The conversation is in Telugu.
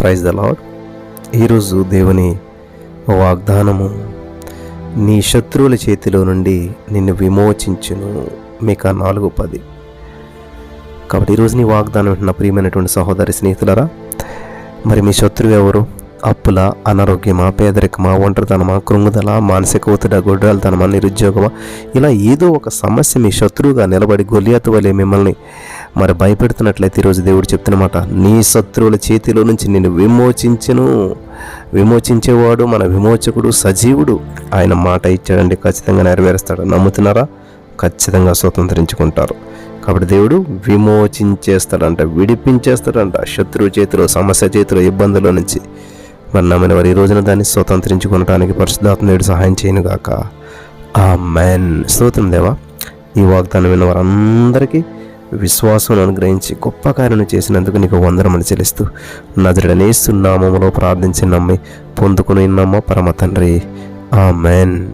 ప్రైజ్ ద లాడ్ ఈరోజు దేవుని వాగ్దానము నీ శత్రువుల చేతిలో నుండి నిన్ను విమోచించును. మీకు నాలుగు పది. కాబట్టి ఈరోజు నీ వాగ్దానం వింటున్న ప్రియమైనటువంటి సహోదరి స్నేహితులరా మరి మీ శత్రువు ఎవరు? అప్పుల అనారోగ్యమా పేదరికమా ఒంటరితనమా కృంగుదల మానసిక ఒత్తిడ గొడ్రాలతనమా నిరుద్యోగమా ఇలా ఏదో ఒక సమస్య మీ శత్రువుగా నిలబడి గొలియాతు వలె మిమ్మల్ని మరి భయపెడుతున్నట్లయితే ఈరోజు దేవుడు చెప్తున్నమాట నీ శత్రువుల చేతిలో నుంచి నేను విమోచించను. విమోచించేవాడు మన విమోచకుడు సజీవుడు. ఆయన మాట ఇచ్చాడండి ఖచ్చితంగా నెరవేరుస్తాడు. నమ్ముతున్నారా? ఖచ్చితంగా స్వతంత్రించుకుంటారు. కాబట్టి దేవుడు విమోచించేస్తాడంట విడిపించేస్తాడంట శత్రువు చేతిలో సమస్య చేతిలో ఇబ్బందుల నుంచి. మరి వారి రోజున దాన్ని స్వతంత్రించుకునటానికి పరిశుద్ధాత్మ సహాయం చేయనుగాక ఆ మ్యాన్ స్తోత్రం దేవా. ఈ వాగ్దానం విన్న వారందరికీ విశ్వాసం అనుగ్రహించి గొప్ప కార్యం చేసినందుకు నీకు వందనమని చెల్లిస్తూ నజరడనేస్తున్నామములో ప్రార్థించి నమ్మి పొందుకుని నమ్మ పరమ తండ్రి. ఆ మ్యాన్